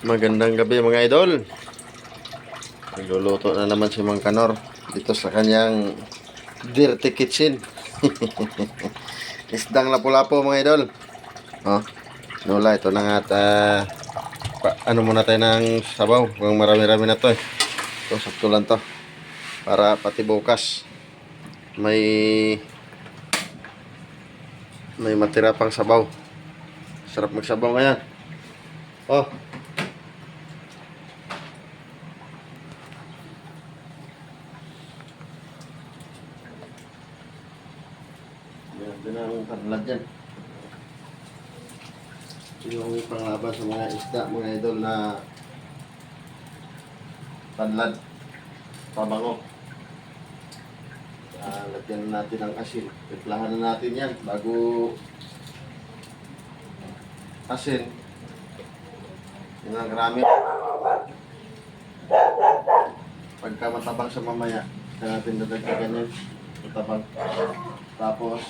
Magandang gabi mga idol. Nagluluto na naman si Mang Kanor dito sa kanyang dirty kitchen. Isdang lapu-lapu mga idol. Oh, Lola, ito na nga at pa- ano muna tayo ng sabaw. Kung marami-rami na to eh. Ito, sakto lang to. Para pati bukas may may matira pang sabaw. Sarap magsabaw ngayon. Oh, Meron din ang tanlad dyan. Yung panglaban sa mga isda, mga idol na tanlad, pabango. Uh, lagyan na natin ng asin. Tiplahan na natin yan bago asin. Yung ang gamit. Pagka matabang sa mamaya, kaya natin dadagdagan yun. Matabang. Tapos,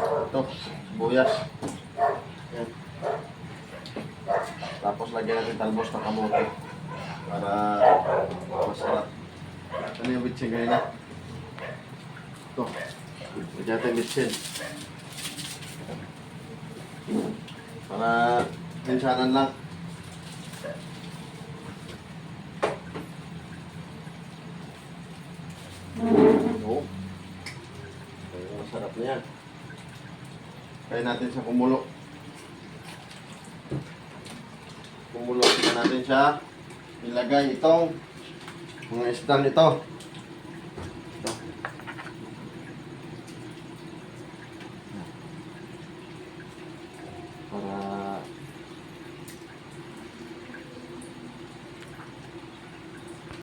ito, buyas. Yan. Tapos lagyan natin talbos ng kamote para masarap. Ano yung bitsin kanina? Ito. Lagyan natin bitsin. Para minsanan lang. Ayan. Kaya natin siya kumulo. Kumulo na natin siya. Ilagay itong mga isdan ito. Ito. Para